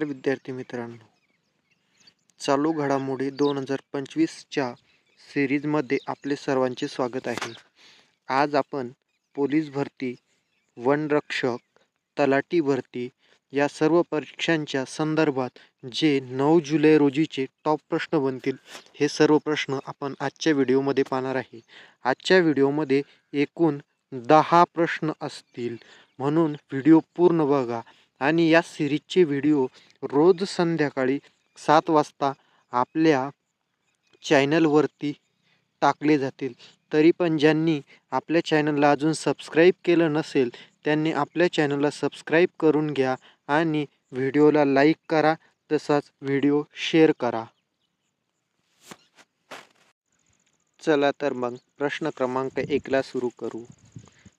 नमस्कार विद्यार्थी मित्रांनो. चालू घडामोडी दोन हजार पंचवीसच्या सिरीजमध्ये आपले सर्वांचे स्वागत आहे. आज आपण पोलीस भरती वनरक्षक तलाटी भरती या सर्व परीक्षांच्या संदर्भात जे नऊ जुलै रोजीचे टॉप प्रश्न बनतील हे सर्व प्रश्न आपण आजच्या व्हिडिओमध्ये पाहणार आहे. आजच्या व्हिडिओमध्ये एकूण दहा प्रश्न असतील. म्हणून व्हिडिओ पूर्ण बघा आणि या सिरीजचे व्हिडिओ रोज संध्याकाळी सात वाजता आपल्या चॅनलवरती टाकले जातील. तरी पण ज्यांनी आपल्या चॅनलला अजून सबस्क्राईब केलं नसेल त्यांनी आपल्या चॅनलला सबस्क्राईब करून घ्या आणि व्हिडिओला लाईक करा तसाच व्हिडिओ शेअर करा. चला तर मग प्रश्न क्रमांक एकला सुरू करू.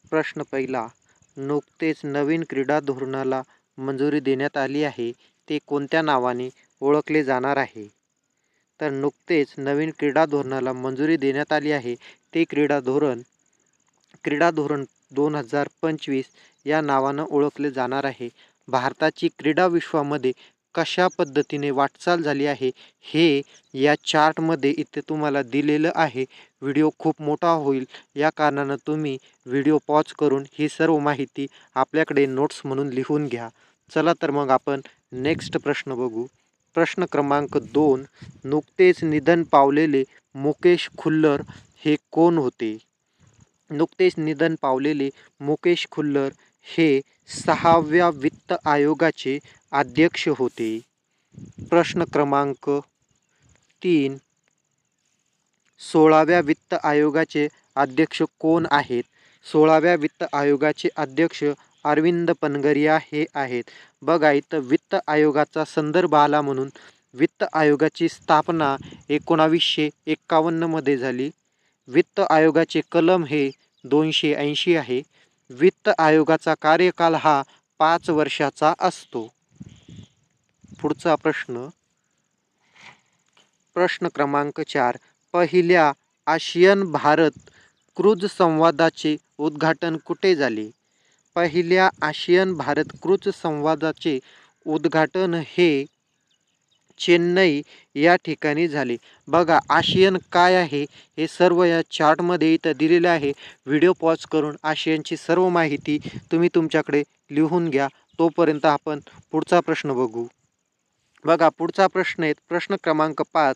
प्रश्न पहिला नुकतेच नवीन क्रीडा धोरणाला मंजुरी देण्यात आली आहे. ते कोणत्या नावाने ओळखले जाणार आहे? तर नुकतेच नवीन क्रीडा धोरणाला मंजुरी देण्यात आली आहे. ते क्रीडा धोरण क्रीडा धोरण दोन हजार पंचवीस या नावानं ओळखले जाणार आहे. भारताची क्रीडा विश्वामध्ये कशा पद्धतीने वाटचाल झाली आहे हे या चार्टमध्ये इथे तुम्हाला दिलेलं आहे. व्हिडिओ खूप मोठा होईल या कारणानं तुम्ही व्हिडिओ पॉज करून ही सर्व माहिती आपल्याकडे नोट्स म्हणून लिहून घ्या. चला तर मग आपण नेक्स्ट प्रश्न बघू. प्रश्न क्रमांक दोन. नुकतेच निधन पावलेले मुकेश खुल्लर हे कोण होते? नुकतेच निधन पावलेले मुकेश खुल्लर हे सहाव्या वित्त आयोगाचे अध्यक्ष होते. प्रश्न क्रमांक तीन. सोळाव्या वित्त आयोगाचे अध्यक्ष कोण आहेत? सोळाव्या वित्त आयोगाचे अध्यक्ष अरविंद पनगरिया हे आहेत. बघा इथं वित्त आयोगाचा संदर्भ आला म्हणून वित्त आयोगाची स्थापना एकोणावीसशे एक्कावन्नमध्ये झाली. वित्त आयोगाचे कलम हे दोनशे ऐंशी आहे. वित्त आयोगाचा कार्यकाल हा पाच वर्षाचा असतो. पुढचा प्रश्न. प्रश्न क्रमांक चार. पहिल्या आशियन भारत क्रूज संवादाचे उद्घाटन कुठे झाले? पहिल्या आशियन भारत क्रूज संवादाचे उद्घाटन हे चेन्नई या ठिकाणी झाले. बघा आशियन काय आहे हे सर्व या चार्टमध्ये इथं दिलेलं आहे. व्हिडिओ पॉज करून आशियनची सर्व माहिती तुम्ही तुमच्याकडे लिहून घ्या. तोपर्यंत आपण पुढचा प्रश्न बघू. बघा पुढचा प्रश्न आहे. प्रश्न क्रमांक पाच.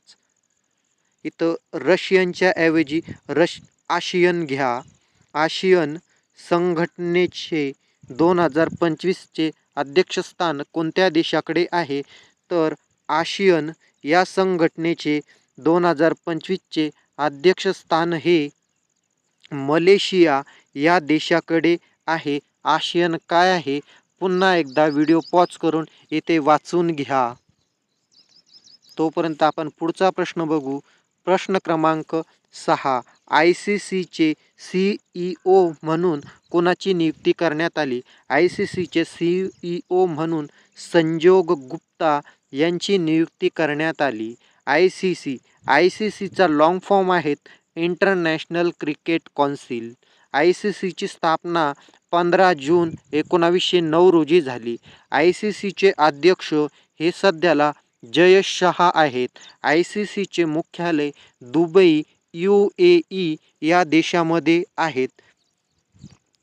इथं रशियनच्या ऐवजी रश आशियन घ्या. आशियन संघटनेचे दोन हजार पंचवीसचे अध्यक्षस्थान कोणत्या देशाकडे आहे? तर आशियन या संघटनेचे दोन हजार पंचवीसचे अध्यक्षस्थान हे मलेशिया या देशाकडे आहे. आशियन काय आहे? पुन्हा एकदा व्हिडिओ पॉज करून येथे वाचून घ्या. तोपर्यंत आपण पुढचा प्रश्न बघू. प्रश्न क्रमांक सहा आय सी सीचे सी ई ओ म्हणून कोणाची नियुक्ती करण्यात आली? आय सी सीचे सी ई ओ म्हणून संजोग गुप्ता यांची नियुक्ती करण्यात आली. I C C I C सीचा लाँग फॉर्म आहेत international cricket council I C सीची स्थापना पंधरा जून एकोणावीसशे नऊ रोजी झाली. आय सी सीचे अध्यक्ष हे सध्याला जयश शहा आहेत. आय सी सीचे मुख्यालय दुबई यू ए ई या देशामध्ये आहेत.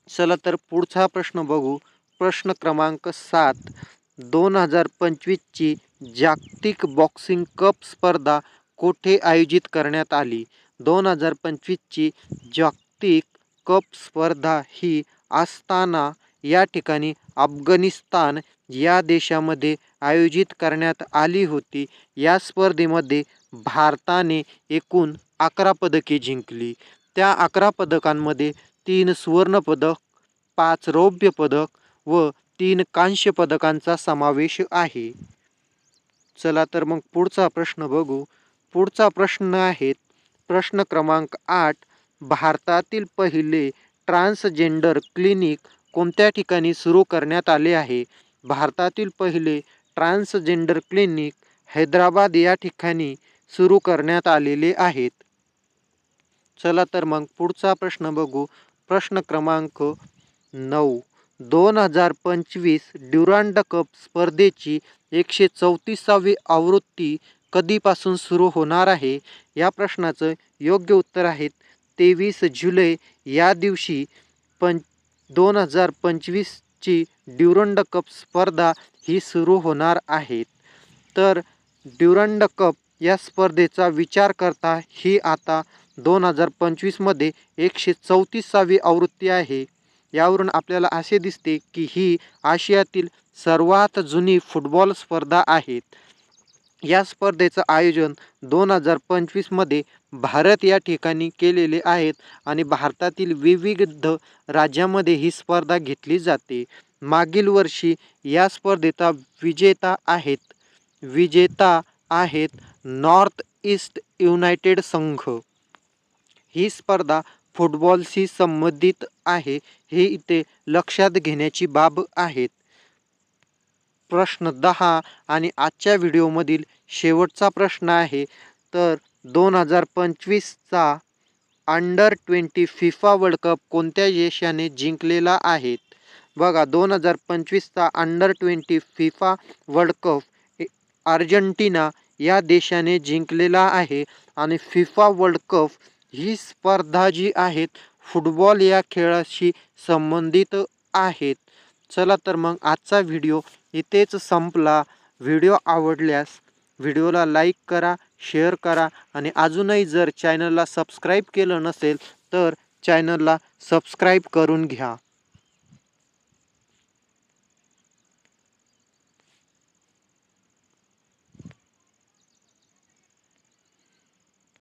चला तर पुढचा प्रश्न बघू. प्रश्न क्रमांक सात. दोन हजार पंचवीसची जागतिक बॉक्सिंग कप स्पर्धा कोठे आयोजित करण्यात आली? दोन हजार पंचवीसची जागतिक कप स्पर्धा ही आस्ताना या ठिकाणी अफगाणिस्तान या देशामध्ये आयोजित करण्यात आली होती. या स्पर्धेमध्ये भारताने एकूण अकरा पदके जिंकली. त्या अकरा पदकांमध्ये तीन सुवर्णपदक पाच रौप्य पदक व तीन कांस्य पदकांचा समावेश आहे. चला तर मग पुढचा प्रश्न बघू. पुढचा प्रश्न आहेत प्रश्न क्रमांक आठ भारतातील पहिले ट्रान्सजेंडर क्लिनिक कोणत्या ठिकाणी सुरू करण्यात आले आहे? भारतातील पहिले ट्रान्सजेंडर क्लिनिक हैदराबाद या ठिकाणी सुरू करण्यात आलेले आहेत. चला तर मग पुढचा प्रश्न बघू. प्रश्न क्रमांक नऊ. दोन हजार पंचवीस ड्युरांड कप स्पर्धेची एकशे चौतीसावी आवृत्ती कधीपासून सुरू होणार आहे? या प्रश्नाचं योग्य उत्तर आहे तेवीस जुलै या दिवशी पं दोन हजार पंचवीसची ड्युरंड कप स्पर्धा ही सुरू होणार आहेत तर ड्युरंड कप या स्पर्धेचा विचार करता ही आता दोन हजार पंचवीसमध्ये एकशे चौतीसावी आवृत्ती आहे. यावरून आपल्याला असे दिसते की ही आशियातील सर्वात जुनी फुटबॉल स्पर्धा आहेत. या स्पर्धेचं आयोजन दोन हजार पंचवीसमध्ये भारत या ठिकाणी केलेले आहेत आणि भारतातील विविध राज्यामध्ये ही स्पर्धा घेतली जाते. मागील वर्षी या स्पर्धेचा विजेता आहेत. विजेता आहेत नॉर्थ ईस्ट युनायटेड संघ. ही स्पर्धा फुटबॉलशी संबंधित आहे हे इथे लक्षात घेण्याची बाब आहेत प्रश्न दहा आणि आजच्या व्हिडिओमधील शेवटचा प्रश्न आहे तर दोन हजार पंचवीसचा under twenty FIFA world cup कोणत्या यशाने जिंकलेला आहे? बघा दोन हजार पंचवीसचा under twenty FIFA world cup Argentina या देशाने जिंकलेला आहे आणि फिफा वर्ल्ड कप ही स्पर्धा जी आहेत फुटबॉल या खेळाशी संबंधित आहेत. चला तर मग आजचा व्हिडिओ इथेच संपला. व्हिडिओ आवडल्यास व्हिडिओला लाईक करा शेअर करा आणि अजूनही जर चॅनलला सबस्क्राईब केलं नसेल तर चॅनलला सबस्क्राईब करून घ्या.